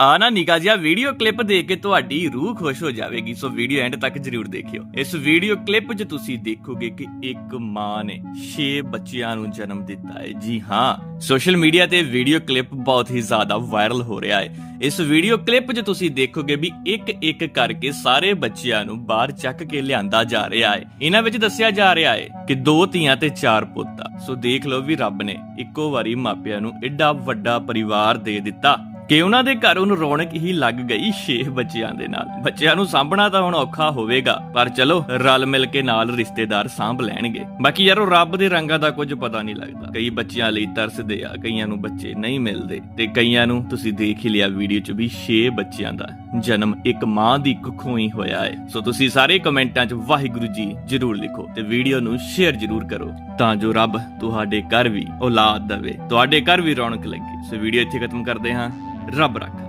ਆ ਨਾ ਨਿਕਾ ਜਿਹਾ ਵੀਡੀਓ ਕਲਿੱਪ ਦੇਖ ਕੇ ਤੁਹਾਡੀ ਰੂਹ ਖੁਸ਼ ਹੋ ਜਾਵੇਗੀ। ਸੋ ਵੀਡੀਓ ਐਂਡ ਤੱਕ ਜਰੂਰ ਦੇਖਿਓ। ਇਸ ਵੀਡੀਓ ਕਲਿੱਪ 'ਚ ਤੁਸੀਂ ਦੇਖੋਗੇ ਕਿ ਇੱਕ ਮਾਂ ਨੇ 6 ਬੱਚਿਆਂ ਨੂੰ ਜਨਮ ਦਿੱਤਾ ਹੈ। ਜੀ ਹਾਂ ਸੋਸ਼ਲ ਮੀਡੀਆ ਤੇ ਵੀਡੀਓ ਕਲਿੱਪ ਬਹੁਤ ਹੀ ਜ਼ਿਆਦਾ ਵਾਇਰਲ ਹੋ ਰਿਹਾ ਹੈ। ਇਸ ਵੀਡੀਓ ਕਲਿੱਪ 'ਚ ਤੁਸੀਂ ਦੇਖੋਗੇ ਵੀ ਇੱਕ ਇੱਕ ਕਰਕੇ ਸਾਰੇ ਬੱਚਿਆਂ ਨੂੰ ਬਾਹਰ ਚੱਕ ਕੇ ਲਿਆਂਦਾ ਜਾ ਰਿਹਾ ਹੈ। ਇਹਨਾਂ ਵਿੱਚ ਦੱਸਿਆ ਜਾ ਰਿਹਾ ਹੈ ਕਿ ਦੋ ਧੀਆਂ ਤੇ ਚਾਰ ਪੁੱਤ। ਆ ਸੋ ਦੇਖ ਲਓ ਵੀ ਰੱਬ ਨੇ ਇੱਕੋ ਵਾਰੀ ਮਾਪਿਆਂ ਨੂੰ ਐਡਾ ਵੱਡਾ ਪਰਿਵਾਰ ਦੇ ਦਿੱਤਾ। ਕਿ ਉਹਨਾਂ ਦੇ ਘਰ ਉਹਨੂੰ ਰੌਣਕ ਹੀ ਲੱਗ ਗਈ 6 ਬੱਚਿਆਂ ਦੇ ਨਾਲ। ਬੱਚਿਆਂ ਨੂੰ ਸਾਂਭਣਾ ਤਾਂ ਹੁਣ ਔਖਾ ਹੋਵੇਗਾ, ਪਰ ਚਲੋ, ਰਲ ਮਿਲ ਕੇ ਨਾਲ ਰਿਸ਼ਤੇਦਾਰ ਸਾਂਭ ਲੈਣਗੇ। ਬਾਕੀ ਯਾਰੋ ਰੱਬ ਦੇ ਰੰਗਾਂ ਦਾ ਕੁਝ ਪਤਾ ਨਹੀਂ ਲੱਗਦਾ। ਕਈ ਬੱਚਿਆਂ ਲਈ ਤਰਸਦੇ ਆ, ਕਈਆਂ ਨੂੰ ਬੱਚੇ ਨਹੀਂ ਮਿਲਦੇ। ਤੇ ਕਈਆਂ ਨੂੰ ਤੁਸੀਂ ਦੇਖ ਹੀ ਲਿਆ ਵੀਡੀਓ 'ਚ ਵੀ 6 ਬੱਚਿਆਂ ਦਾ ਜਨਮ ਇੱਕ ਮਾਂ ਦੀ ਕੁੱਖੋਂ ਹੀ ਹੋਇਆ ਹੈ ਸੋ ਤੁਸੀਂ ਸਾਰੇ ਕਮੈਂਟਾਂ 'ਚ ਵਾਹਿਗੁਰੂ ਜੀ ਜਰੂਰ ਲਿਖੋ ਤੇ ਵੀਡੀਓ ਨੂੰ ਸ਼ੇਅਰ ਜਰੂਰ ਕਰੋ, ਤਾਂ ਜੋ ਰੱਬ ਤੁਹਾਡੇ ਘਰ ਵੀ ਔਲਾਦ ਦੇਵੇ। ਤੁਹਾਡੇ ਘਰ ਵੀ ਰੌਣਕ ਲੱਗੇ। ਸੋ ਵੀਡੀਓ ਇੱਥੇ ਖਤਮ ਕਰਦੇ ਹਾਂ। ਰੱਬ ਰੱਖ।